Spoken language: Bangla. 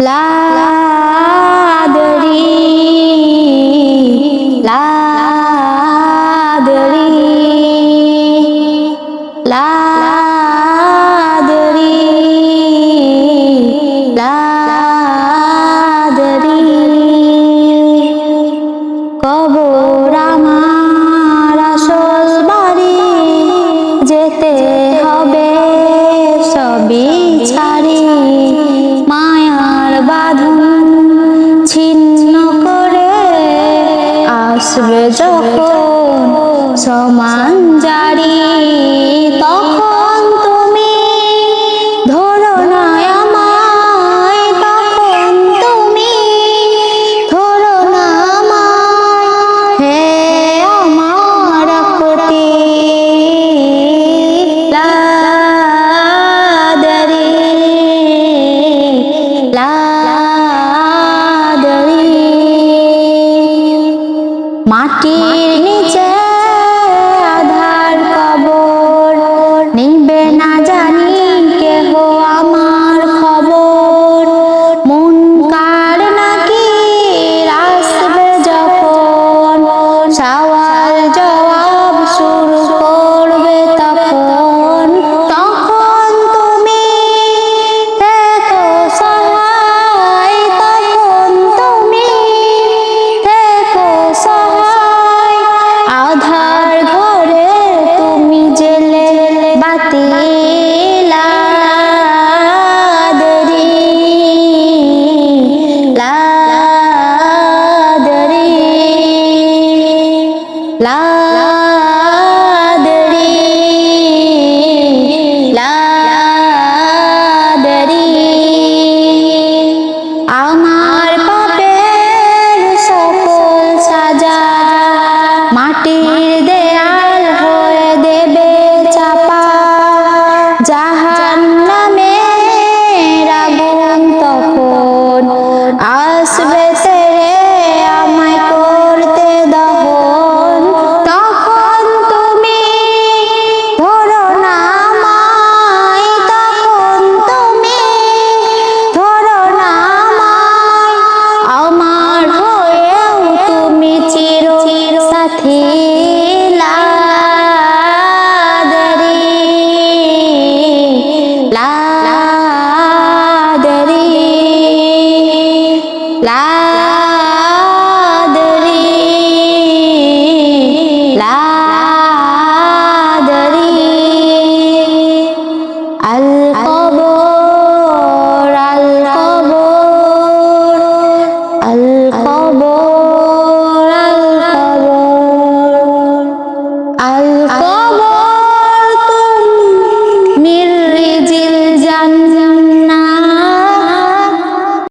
لا أدري لا أدري সমান জারি, তখন তুমি ধরো নয় আমায়, তখন তুমি ধরো না হে আমার কোটি লাদারি লাদারি মাটির 啦。